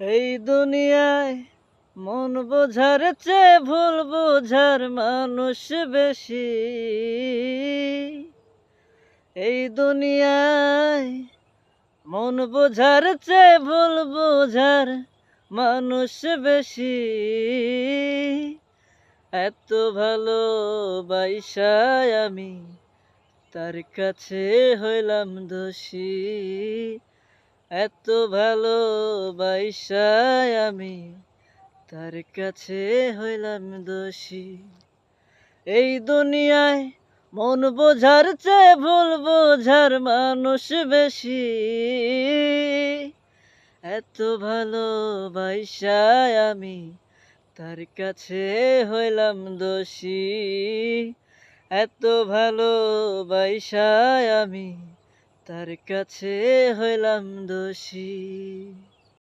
এই দুনিয়ায় মন বোঝার চেয়ে ভুল বোঝার মানুষ বেশি। এই দুনিয়ায় মন বোঝার চেয়ে ভুল বোঝার মানুষ বেশি। এত ভালো বাইসায় আমি তার কাছে হইলাম দোষী। এত ভালো বাইসায় আমি, তার কাছে হইলাম দোষী। এই দুনিয়ায় মন বোঝার চেয়ে ভুল বোঝার মানুষ বেশি। এত ভালো বাইসায় আমি, তার কাছে হইলাম দোষী। এত ভালো বাইসায় আমি তার কাছে হইলাম দোষী।